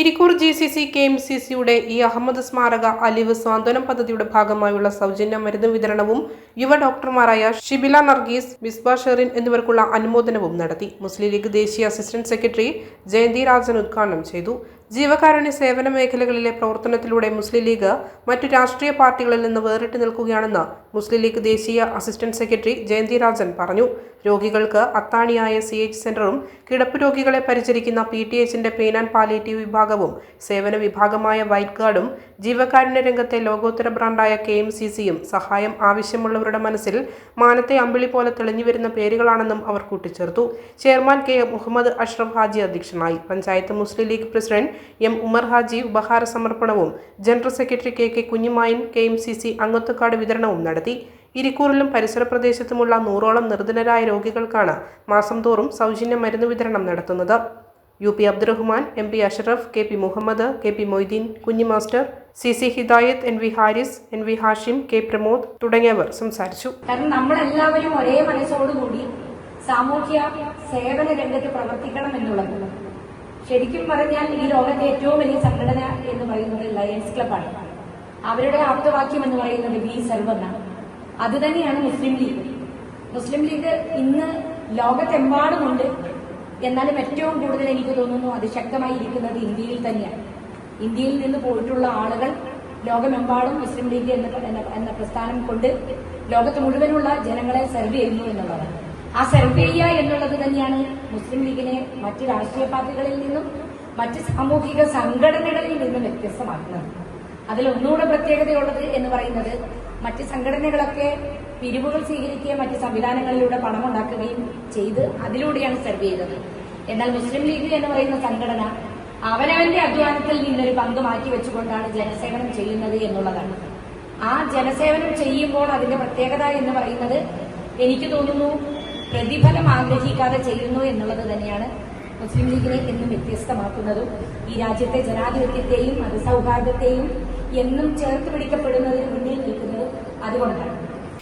Irikkur G C C K M C സിയുടെ ഈ അഹമ്മദ് സ്മാരക അലിവ് സാന്ത്വനം പദ്ധതിയുടെ ഭാഗമായുള്ള സൗജന്യ മരുന്ന് വിതരണവും യുവ ഡോക്ടർമാരായ ഷിബില നർഗീസ് ബിസ്ബ ഷെറിൻ എന്നിവർക്കുള്ള അനുമോദനവും നടത്തി. മുസ്ലിം ലീഗ് ദേശീയ അസിസ്റ്റന്റ് സെക്രട്ടറി ജയന്തി രാജൻ ഉദ്ഘാടനം ചെയ്തു. ജീവകാരുണ്യ സേവന മേഖലകളിലെ പ്രവർത്തനത്തിലൂടെ മുസ്ലിം ലീഗ് മറ്റു രാഷ്ട്രീയ പാർട്ടികളിൽ നിന്ന് വേറിട്ട് നിൽക്കുകയാണെന്ന് മുസ്ലിം ലീഗ് ദേശീയ അസിസ്റ്റന്റ് സെക്രട്ടറി ജയന്തി രാജൻ പറഞ്ഞു. രോഗികൾക്ക് അത്താണിയായ സി എച്ച് സെന്ററും കിടപ്പ് രോഗികളെ പരിചരിക്കുന്ന പി ടി എച്ചിന്റെ പെയിൻ ആൻഡ് പാലിയേറ്റീവ് വിഭാഗവും സേവന വിഭാഗമായ വൈറ്റ് ഗാർഡും ജീവകാരുണ്യ രംഗത്തെ ലോകോത്തര ബ്രാൻഡായ കെ എം സി സിയും സഹായം ആവശ്യമുള്ളവരുടെ മനസ്സിൽ മാനത്തെ അമ്പിളി പോലെ തെളിഞ്ഞു വരുന്ന പേരുകളാണെന്നും അവർ കൂട്ടിച്ചേർത്തു. ചെയർമാൻ കെ മുഹമ്മദ് അഷ്റഫ് ഹാജി അധ്യക്ഷനായി. പഞ്ചായത്ത് മുസ്ലിം league president M Umar Haji ഉപഹാര സമർപ്പണവും general secretary K K Kunhimayan K M C C അംഗത്വക്കാർഡ് വിതരണവും നടത്തി. ഇരിക്കൂറിലും പരിസര പ്രദേശത്തുമുള്ള നൂറോളം നിർധനരായ രോഗികൾക്കാണ് മാസം തോറും സൗജന്യ മരുന്ന് വിതരണം നടത്തുന്നത്. U P Abdurahman M P Ashraf K P Muhammad K P Moideen Kunhi master C C Hidayath N V Haris N V Hashim K Pramod തുടങ്ങിയവർ സംസാരിച്ചു. കാരണം നമ്മളെല്ലാവരും ഒരേ മനസ്സോടുകൂടി സാമൂഹ്യ സേവന രംഗത്ത് പ്രവർത്തിക്കണം എന്നുള്ളത്. ശരിക്കും പറഞ്ഞാൽ ഈ ലോകത്തെ ഏറ്റവും വലിയ സംഘടന എന്ന് പറയുന്നത് ലയൺസ് ക്ലബാണ് അവരുടെ ആപ്തവാക്യം എന്ന് പറയുന്നത് വി സർവെന്നാണ് അത് തന്നെയാണ് മുസ്ലിം ലീഗ്. മുസ്ലിം ലീഗ് ഇന്ന് ലോകത്തെമ്പാടുമുണ്ട്. എന്നാലും ഏറ്റവും കൂടുതൽ എനിക്ക് തോന്നുന്നു അത് ശക്തമായി ഇരിക്കുന്നത് ഇന്ത്യയിൽ തന്നെയാണ്. ഇന്ത്യയിൽ നിന്ന് പോയിട്ടുള്ള ആളുകൾ ലോകമെമ്പാടും മുസ്ലിം ലീഗ് എന്ന പ്രസ്ഥാനം കൊണ്ട് ലോകത്ത് മുഴുവനുള്ള ജനങ്ങളെ സെർവ് ചെയ്യുന്നു എന്നുള്ളതാണ്. ആ സെർവ് ചെയ്യുക എന്നുള്ളത് തന്നെയാണ് മുസ്ലിം ലീഗിനെ മറ്റ് രാഷ്ട്രീയ പാർട്ടികളിൽ നിന്നും മറ്റ് സാമൂഹിക സംഘടനകളിൽ നിന്നും വ്യത്യസ്തമാക്കുന്നത്. അതിൽ ഒന്നുകൂടെ പ്രത്യേകതയുള്ളത് എന്ന് പറയുന്നത് മറ്റ് സംഘടനകളൊക്കെ പിരിവുകൾ സ്വീകരിക്കുകയും മറ്റ് സംവിധാനങ്ങളിലൂടെ പണമുണ്ടാക്കുകയും ചെയ്ത് അതിലൂടെയാണ് സെർവ് ചെയ്തത്. എന്നാൽ മുസ്ലിം ലീഗ് എന്ന് പറയുന്ന സംഘടന അവനവന്റെ അധ്വാനത്തിൽ നിന്നൊരു പങ്ക് മാറ്റി വെച്ചുകൊണ്ടാണ് ജനസേവനം ചെയ്യുന്നത് എന്നുള്ളതാണ്. ആ ജനസേവനം ചെയ്യുമ്പോൾ അതിന്റെ പ്രത്യേകത എന്ന് പറയുന്നത് എനിക്ക് തോന്നുന്നു പ്രതിഫലം ആഗ്രഹിക്കാതെ ചെയ്യുന്നു എന്നുള്ളത് തന്നെയാണ് മുസ്ലിം ലീഗിനെ എന്നും വ്യത്യസ്തമാക്കുന്നതും. ഈ രാജ്യത്തെ ജനാധിപത്യത്തെയും മതസൗഹാർദ്ദത്തെയും എന്നും ചേർത്ത് പിടിക്കപ്പെടുന്നതിന് മുന്നിൽ നിൽക്കുന്നതും അതുകൊണ്ടാണ്.